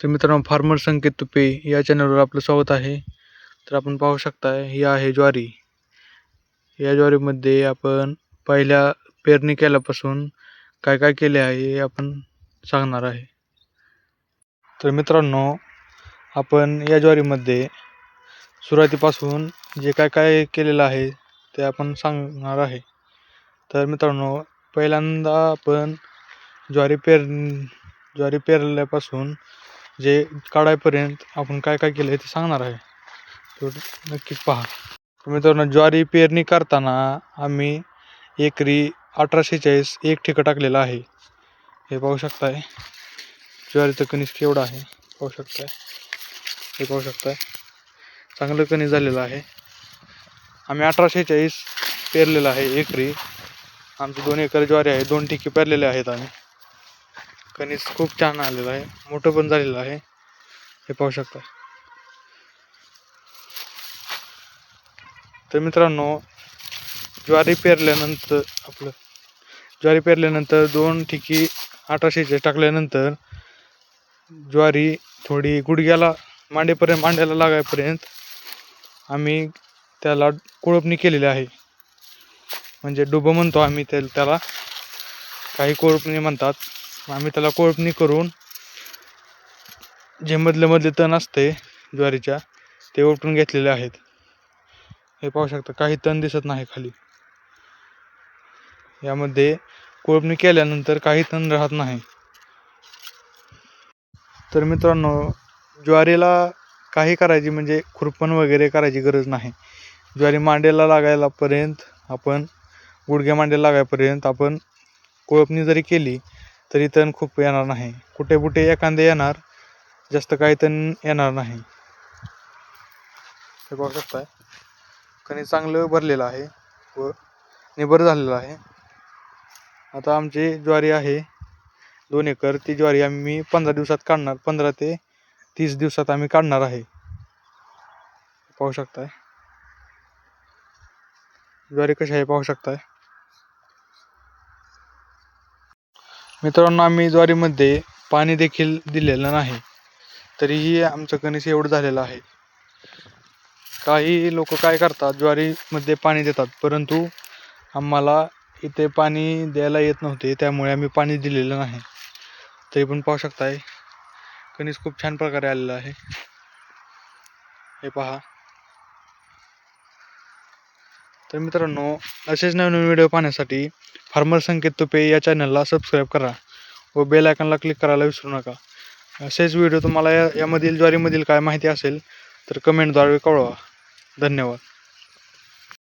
तर मित्रांनो फार्मर संकेत तुपे या चॅनलवर आपलं स्वागत आहे. तर आपण पाहू शकता ही आहे ज्वारी. या ज्वारीमध्ये आपण पहिल्या पेरणी केल्यापासून काय काय केले आहे हे आपण सांगणार आहे. तर मित्रांनो आपण या ज्वारीमध्ये सुरुवातीपासून जे काय काय केलेलं आहे ते आपण सांगणार आहे. तर मित्रांनो पहिल्यांदा आपण ज्वारी पेर ज्वारी पेरल्यापासून जे काढायपर्यंत आपण काय काय केलं आहे ते सांगणार आहे. तर नक्कीच पहा. मित्रांनो ज्वारी पेरणी करताना आम्ही एकरी अठराशे चाळीस एक ठिका टाकलेलं आहे. हे पाहू शकताय. ज्वारीचं कणीस केवढं आहे? पाहू शकताय. हे पाहू शकताय. चांगलं कणीस झालेलं आहे. आम्ही अठराशे चाळीस पेरलेलं आहे एकरी. आमची दोन एकर ज्वारी आहे दोन ठिकी पेरलेले आहेत आम्ही. कणीस खूप छान आलेलं आहे. मोठं पण झालेलं आहे. हे पाहू शकता. तर मित्रांनो ज्वारी पेरल्यानंतर आपलं ज्वारी पेरल्यानंतर दोन ठिकी अठराशेचे टाकल्यानंतर ज्वारी थोडी गुडघ्याला मांडेपर्यंत मांड्याला लागायपर्यंत आम्ही त्याला कोळपणी केलेली आहे. म्हणजे डुबं म्हणतो आम्ही त्या त्याला. काही कोळपणी म्हणतात. आम्ही त्याला कोळपणी करून जे मधले मधले तण असते ज्वारीच्या ते उपटून घेतलेले आहेत. हे पाहू शकता काही तण दिसत नाही खाली. यामध्ये कोळपणी केल्यानंतर काही तण राहत नाही. तर मित्रांनो ज्वारीला काही करायची म्हणजे खुरपण वगैरे करायची गरज नाही. ज्वारी मांडेला लागायलापर्यंत आपण गुडघ्या मांड्याला लागायपर्यंत आपण कोळपणी जरी केली तरी तण खूप येणार नाही. कुठे कुठे एखादे येणार जास्त काही तण येणार नाही. हे पाहू शकताय. कणी चांगलं भरलेलं आहे व निबर झालेलं आहे. आता आमची ज्वारी आहे दोन एकर. ती ज्वारी आम्ही पंधरा दिवसात काढणार. पंधरा ते तीस दिवसात आम्ही काढणार आहे. पाहू शकताय. ज्वारी कशी आहे पाहू शकताय. मित्रांनो आम्ही ज्वारीमध्ये पाणी देखील दिलेलं नाही. तरीही आमचं कणीस एवढं झालेलं आहे. काही लोक काय करतात ज्वारीमध्ये पाणी देतात परंतु आम्हाला इथे पाणी द्यायला येत नव्हते त्यामुळे आम्ही पाणी दिलेलं नाही. तरी पण पाहू शकताय कणीस खूप छान प्रकारे आलेलं आहे. हे पहा. तर मित्रांनो असेच नवीन व्हिडिओ पाहण्यासाठी फार्मर संकेत तुपे या चॅनलला सबस्क्राईब करा व बेल आयकॉनला क्लिक करायला विसरू नका. असेच व्हिडिओ तुम्हाला या यामधील ज्वारीमधील काय माहिती असेल तर कमेंटद्वारे कळवा. धन्यवाद.